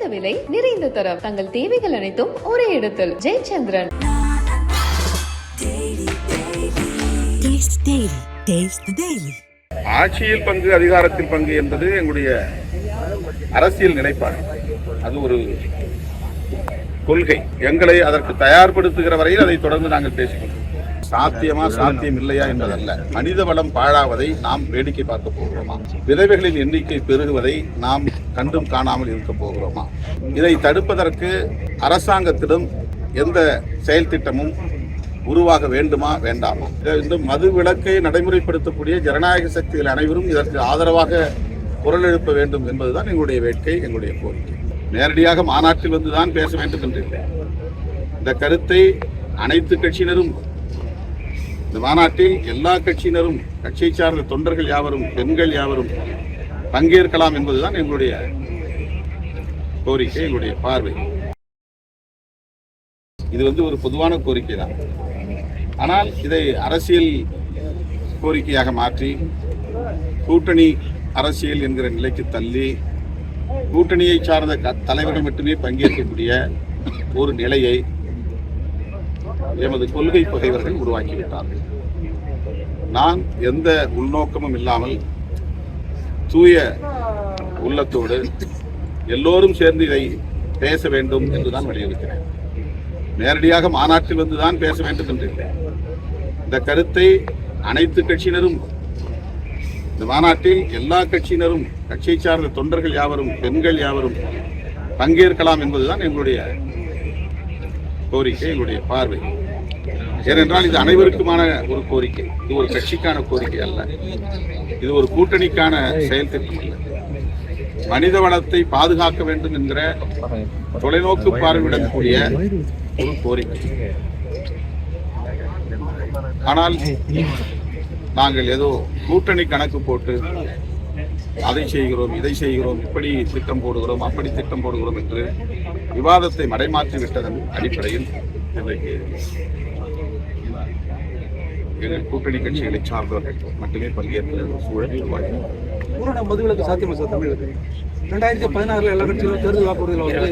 குறைந்த விலை நிறைந்த தரம். தங்கள் தேவைகள் அனைத்தும் ஒரே இடத்தில். ஜெயச்சந்திரன். ஆட்சியில் பங்கு அதிகாரத்தில் பங்கு என்பது எங்களுடைய அரசியல் நிலைப்பாடு. அது ஒரு கொள்கை. எங்களை அதற்கு தயார்படுத்துகிற வரையில் அதை தொடர்ந்து நாங்கள் பேசிக்கொண்டோம் சாத்தியமா சாத்தியம் இல்லையா என்பதல்ல. மனித வளம் பாழாவதை நாம் வேடிக்கை பார்க்க போகிறோமா? விதவைகளின் எண்ணிக்கை பெருகுவதை நாம் கண்டும் காணாமல் இருக்க போகிறோமா? இதை தடுப்பதற்கு அரசாங்கத்திடம் எந்த செயல் திட்டமும் உருவாக வேண்டுமா வேண்டாமா? இந்த மது விலக்கை நடைமுறைப்படுத்தக்கூடிய ஜனநாயக சக்திகள் அனைவரும் இதற்கு ஆதரவாக குரல் எழுப்ப வேண்டும் என்பதுதான் எங்களுடைய வேட்கை எங்களுடைய கோரிக்கை. நேரடியாக மாநாட்டில் வந்துதான் பேச வேண்டும் என்று இல்லை. இந்த கருத்தை அனைத்து கட்சியினரும் இந்த மாநாட்டில் எல்லா கட்சியினரும் கட்சியை சார்ந்த தொண்டர்கள் யாவரும் பெண்கள் யாவரும் பங்கேற்கலாம் என்பதுதான் எங்களுடைய கோரிக்கை எங்களுடைய பார்வை. இது வந்து ஒரு பொதுவான கோரிக்கை தான். ஆனால் இதை அரசியல் கோரிக்கையாக மாற்றி கூட்டணி அரசியல் என்கிற நிலைக்கு தள்ளி கூட்டணியை சார்ந்த தலைவர்கள் மட்டுமே பங்கேற்கக்கூடிய ஒரு நிலையை எமது கொள்கை பகைவர்கள் உருவாக்கிவிட்டார்கள். நான் எந்த உள்நோக்கமும் இல்லாமல் தூய உள்ளத்தோடு எல்லோரும் சேர்ந்து இதை பேச வேண்டும் என்றுதான் வலியுறுத்தினேன். நேரடியாக மாநாட்டில் வந்துதான் பேச வேண்டும் என்று. இல்லை இந்த கருத்தை அனைத்து கட்சியினரும் இந்த மாநாட்டில் எல்லா கட்சியினரும் கட்சியை சார்ந்த தொண்டர்கள் யாவரும் பெண்கள் யாவரும் பங்கேற்கலாம் என்பதுதான் எங்களுடைய கோரிக்கை எங்களுடைய பார்வை. ஏனென்றால் இது அனைவருக்குமான ஒரு கோரிக்கை. இது ஒரு கட்சிக்கான கோரிக்கை அல்ல. இது ஒரு கூட்டணிக்கான செயல் திட்டம் அல்ல. மனித வளத்தை பாதுகாக்க வேண்டும் என்கிற தொலைநோக்கு பார்வையிடக்கூடிய ஒரு கோரிக்கை. ஆனால் நாங்கள் ஏதோ கூட்டணி கணக்கு போட்டு அதை செய்கிறோம் இதை செய்கிறோம் இப்படி திட்டம் போடுகிறோம் அப்படி திட்டம் போடுகிறோம் என்று விவாதத்தை மடைமாற்றி விட்டதன் அடிப்படையில் இன்றைக்கு எங்கள் கூட்டணி கட்சிகளை சார்ந்தவர்கள் மட்டுமே பங்கேற்கிற சூழல் உருவாகி. பூரண மதுவிலக்கு சாத்தியமா சார் தமிழகத்தில் ரெண்டாயிரத்தி பதினாறுல எல்லா கட்சிகளும் தேர்தல் வாக்குறுதியில் வந்து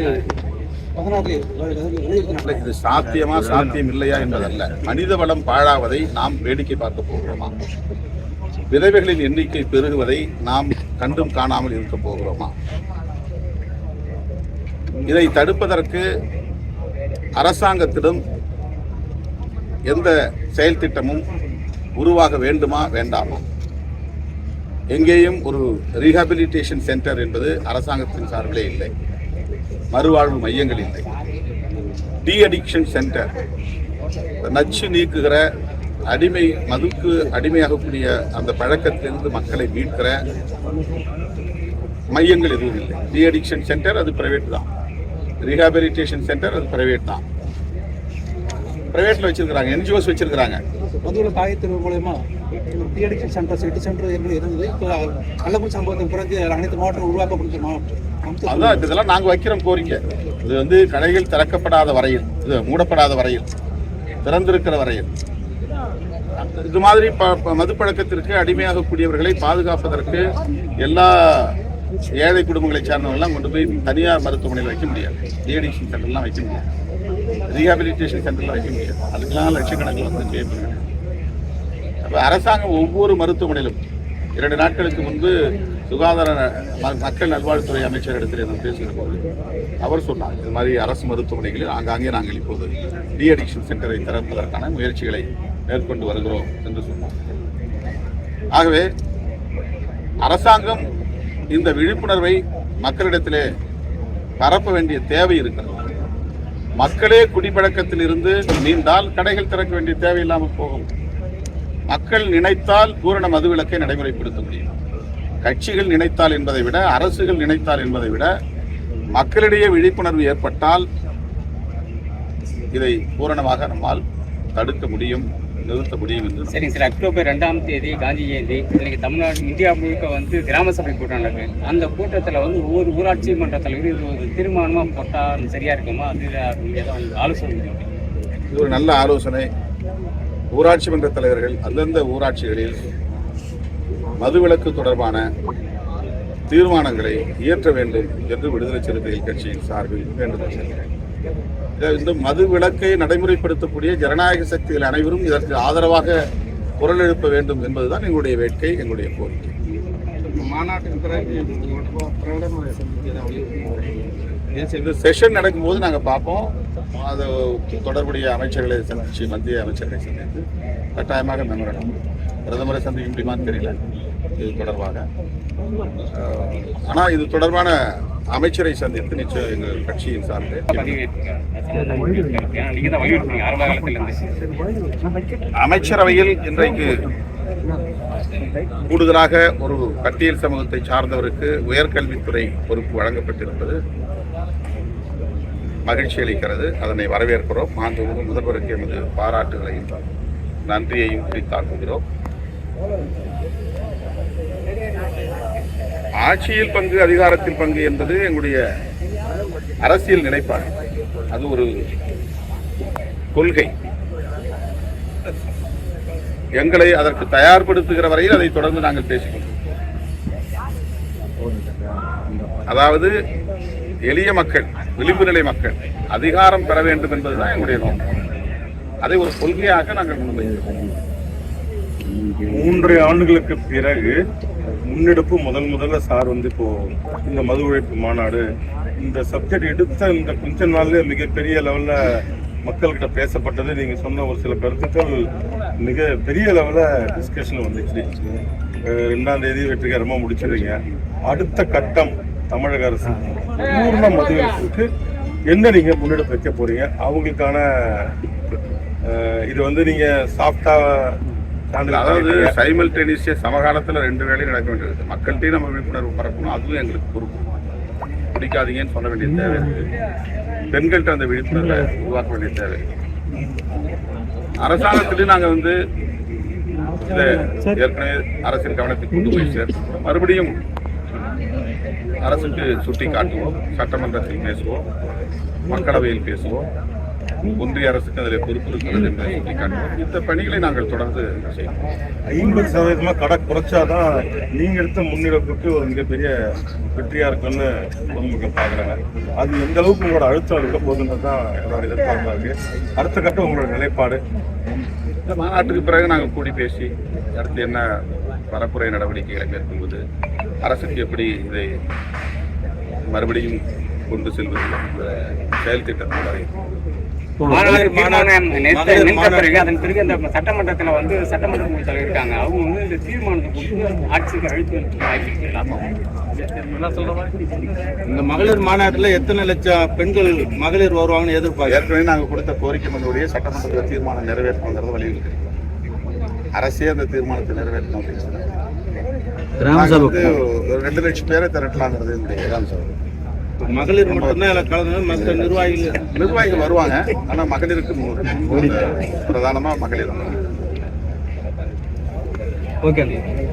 இது சாத்தியமா சாத்தியம் இல்லையா என்பதல்ல. மனித வளம் பாழாவதை நாம் வேடிக்கை பார்க்க போகிறோமா? விதவைகளின் எண்ணிக்கை பெருகுவதை நாம் கண்டும் காணாமல் இருக்க போகிறோமா? இதை தடுப்பதற்கு அரசாங்கத்திடம் எந்த செயல் திட்டமும் உருவாக வேண்டுமா வேண்டாமா? எங்கேயும் ஒரு ரீஹாபிலிட்டேஷன் சென்டர் என்பது அரசாங்கத்தின் சார்பிலே இல்லை. மறுவாழ்வு மையங்கள் இல்லை. டி அடிக்ஷன் சென்டர் நச்சு நீக்குகிற அடிமை மதுக்கு அடிமையாகக்கூடிய அந்த பழக்கத்திலிருந்து மக்களை மீட்கிற மையங்கள் எதுவும் இல்லை. டி அடிக்ஷன் சென்டர் அது பிரைவேட் தான். ரீஹாபிலிட்டேஷன் சென்டர் அது பிரைவேட் தான். பிரைவேட்ல வச்சிருக்கிறாங்க என்ஜிஓஸ் வச்சிருக்கிறாங்க. மதுவிலக்கு ஆயத்தின் மூலயமா டிஎடிக்ஷன் சென்டர் சிட்டி சென்டர் இருந்தது. இப்போ கள்ளக்குறிச்சி சம்பவத்தின் பிறகு அனைத்து மாவட்டம் உருவாக்கப்படுமா அதான் இப்ப இதெல்லாம் நாங்க வைக்கிறோம் கோரிக்கை. இது வந்து கடைகள் திறக்கப்படாத வரையில் இது மூடப்படாத வரையில் திறந்திருக்கிற வரையில். இது மாதிரி ப- மதுப்பழக்கத்திற்கு அடிமையாகக்கூடியவர்களை பாதுகாப்பதற்கு எல்லா ஏழை குடும்பங்களை சார்ந்தவங்களாம் கொண்டு போய் தனியார் மருத்துவமனையில் வைக்க முடியாது. டிஎடிக்ஷன் சென்டர்லாம் வைக்க முடியாது. ரீஹாபிலிட்டேஷன் சென்டர்லாம் வைக்க முடியாது அதுக்கெல்லாம் லட்சக்கணக்கில் வந்து பே பண்ண அப்போ அரசாங்கம் ஒவ்வொரு மருத்துவமனையிலும் இரண்டு நாட்களுக்கு முன்பு சுகாதார ம- மக்கள் நல்வாழ்வுத்துறை அமைச்சரிடத்தில் நான் பேசுகிற போது அவர் சொன்னார் இது மாதிரி அரசு மருத்துவமனைகளில் ஆங்காங்கே நாங்கள் இப்போது டி அடிக்ஷன் சென்டரை திறப்பதற்கான முயற்சிகளை மேற்கொண்டு வருகிறோம் என்று சொன்னார். ஆகவே அரசாங்கம் இந்த விழிப்புணர்வை மக்களிடத்திலே பரப்ப வேண்டிய தேவை இருக்கிறது. மக்களே குடிப்பழக்கத்தில் இருந்து நீண்டால் கடைகள் திறக்க வேண்டிய தேவையில்லாமல் போகும். மக்கள் நினைத்தால் பூரண மதுவிலக்கை நடைமுறைப்படுத்த முடியும். கட்சிகள் நினைத்தால் என்பதை விட அரசுகள் நினைத்தால் என்பதை விட மக்களிடையே விழிப்புணர்வு ஏற்பட்டால் இதை பூரணமாக நம்மால் தடுக்க முடியும் நிறுத்த முடியும் என்று சரிங்க சார். அக்டோபர் ரெண்டாம் தேதி காந்தி ஜெயந்தி இன்னைக்கு தமிழ்நாடு இந்தியா முழுக்க வந்து கிராம சபை கூட்டம் நடக்குது. அந்த கூட்டத்தில் வந்து ஒவ்வொரு ஊராட்சி மன்ற தலைவர் இது ஒரு தீர்மானமாக போட்டால் சரியா இருக்குமா? அது ஆலோசனை? இது ஒரு நல்ல ஆலோசனை. ஊராட்சி மன்ற தலைவர்கள் அந்தந்த ஊராட்சிகளில் மதுவிலக்கு தொடர்பான தீர்மானங்களை இயற்ற வேண்டும் என்று விடுதலை சிறுத்தைகள் கட்சியின் சார்பில் வேண்டுகோள் செய்கிறேன் இந்த மது விலக்கை நடைமுறைப்படுத்தக்கூடிய ஜனநாயக சக்திகள் அனைவரும் இதற்கு ஆதரவாக குரல் எழுப்ப வேண்டும் என்பதுதான் எங்களுடைய வேட்கை எங்களுடைய கோரிக்கை. மாநாட்டுக்கு செஷன் நடக்கும்போது நாங்கள் பார்ப்போம். அது தொடர்புடைய அமைச்சர்களை சந்திச்சு மத்திய அமைச்சர்களை சந்தித்து கட்டாயமாக மெமரடம் பிரதமரை சந்திக்கும் முடியுமான்னு தெரியல. இது தொடர்பாக. ஆனால் இது தொடர்பான அமைச்சரை சந்தித்து நிச்சயம் எங்கள் கட்சியின் சார்ந்து அமைச்சரவையில் இன்றைக்கு கூடுதலாக ஒரு பட்டியல் சமூகத்தை சார்ந்தவருக்கு உயர்கல்வித்துறை பொறுப்பு வழங்கப்பட்டிருப்பது மகிழ்ச்சி அளிக்கிறது. அதனை வரவேற்கிறோம். மாண்புமிகு முதல்வருக்கு எமது பாராட்டுகளையும் நன்றியையும் குறித்தாக்குகிறோம் ஆட்சியில் பங்கு அதிகாரத்தில் பங்கு என்பது எங்களுடைய அரசியல் நிலைப்பாடு. அது ஒரு கொள்கை. எங்களை அதற்கு தயார்படுத்துகிற வரையில் அதை தொடர்ந்து நாங்கள் பேசிக்கொண்டோம் அதாவது எளிய மக்கள் விளிம்பு நிலை மக்கள் அதிகாரம் பெற வேண்டும் என்பதுதான் எங்களுடைய நோக்கம். அதை ஒரு கொள்கையாக நாங்கள் முன்வைக்கிறோம் மூன்று ஆண்டுகளுக்கு பிறகு முன்னெடுப்பு முதல் முதல்ல சார் வந்து இப்போ இந்த மது ஒழிப்பு மாநாடு இந்த சப்ஜெக்ட் எடுத்த இந்த கொஞ்ச நாள்ல மிகப்பெரிய லெவல்ல மக்கள்கிட்ட பேசப்பட்டது. நீங்க சொன்ன ஒரு சில கருத்துக்கள் மிக பெரிய லெவல்ல டிஸ்கஷன் வந்துச்சு. ரெண்டாம் தேதி வெற்றிகரமா முடிச்சிருங்க அடுத்த கட்டம் தமிழக அரசு. பூர்ண மது ஒழிப்புக்கு என்ன நீங்க முன்னெடுப்பு வைக்க போறீங்க? அவங்களுக்கான இது வந்து நீங்க சாஃப்டா அதாவது சைமல்டேனியஸே சமகாலத்தில் ரெண்டு வேலையும் நடக்க வேண்டியது மக்கள்கிட்டையும் நம்ம விழிப்புணர்வு பரப்பணும். அதுவும் எங்களுக்கு பொறுப்பு. பிடிக்காதீங்கன்னு சொல்ல வேண்டிய தேவை. இருக்கு பெண்கள்கிட்ட அந்த விழிப்புணர்வை உருவாக்க வேண்டிய தேவை. அரசாங்கத்திலையும் நாங்கள் வந்து இதை ஏற்கனவே அரசின் கவனத்துக்கு கொண்டு போய் சேர்த்து மறுபடியும் அரசுக்கு சுட்டி காட்டுவோம் சட்டமன்றத்தில் பேசுவோம் மக்களவையில் பேசுவோம். ஒன்றிய அரசுக்கு அதில் பொறுப்பு இருக்கிறது என்பதை சுட்டி காட்டுவோம். இந்த பணிகளை நாங்கள் தொடர்ந்து செய்வோம். ஐம்பது சதவீதமா கடை குறைச்சாதான் நீங்க எடுத்த முன்னெடுப்புக்கு ஒரு மிகப்பெரிய வெற்றியா இருக்குன்னு பொதுமக்கள் பாக்குறாங்க அது எந்த அளவுக்கு உங்களோட அழுத்தம் இருக்க போகுதுன்றது தான் என்னோட எதிர்பார்ப்பா இருக்கு. அடுத்த கட்டம் உங்களோட நிலைப்பாடு? இந்த மாநாட்டுக்கு பிறகு நாங்கள் கூடி பேசி அடுத்து என்ன பரப்புரை நடவடிக்கைகளை மேற்கொள்வது அரசுக்கு எப்படி இதை மறுபடியும் கொண்டு செல்வது என்ற செயல் திட்டத்தை வரையும் மாநாடு தீர்மானம் நேற்று நின்ற பிறகு அதன் பிறகு அந்த சட்டமன்றத்துல வந்து சட்டமன்ற குழு தலைவர் இருக்காங்க. அவங்க வந்து இந்த தீர்மானத்தை கொடுத்து ஆட்சிக்கு அழுத்தம் இந்த மகளிர் மாநாட்டில் எத்தனை லட்சம் பெண்கள் மகளிர் வருவாங்கன்னு எதிர்பார்க்க ஏற்கனவே நாங்கள் கொடுத்த கோரிக்கை மனுடைய சட்டமன்றத்தில் தீர்மானம் நிறைவேற்றணுங்கிறத வலியுறுத்தி. அரசே அந்த தீர்மானத்தை நிறைவேற்றணும் அப்படின்னு சொன்னாங்க. நாங்க வந்து ஒரு ரெண்டு லட்சம் பேரை திரட்டலாங்கிறது என்னுடைய கிராம சபை. மகளிர் மட்டும்தான் கலந்து மற்ற நிர்வாகிகள். நிர்வாகிகள் வருவாங்க ஆனா மகளிருக்கு மு- பிரதானமா மகளிர் வருவாங்க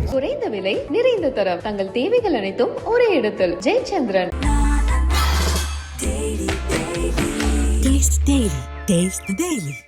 குறைந்த விலை நிறைந்த தரம். தங்கள் தேவைகள் அனைத்தும் ஒரே இடத்தில். ஜெயச்சந்திரன். Taste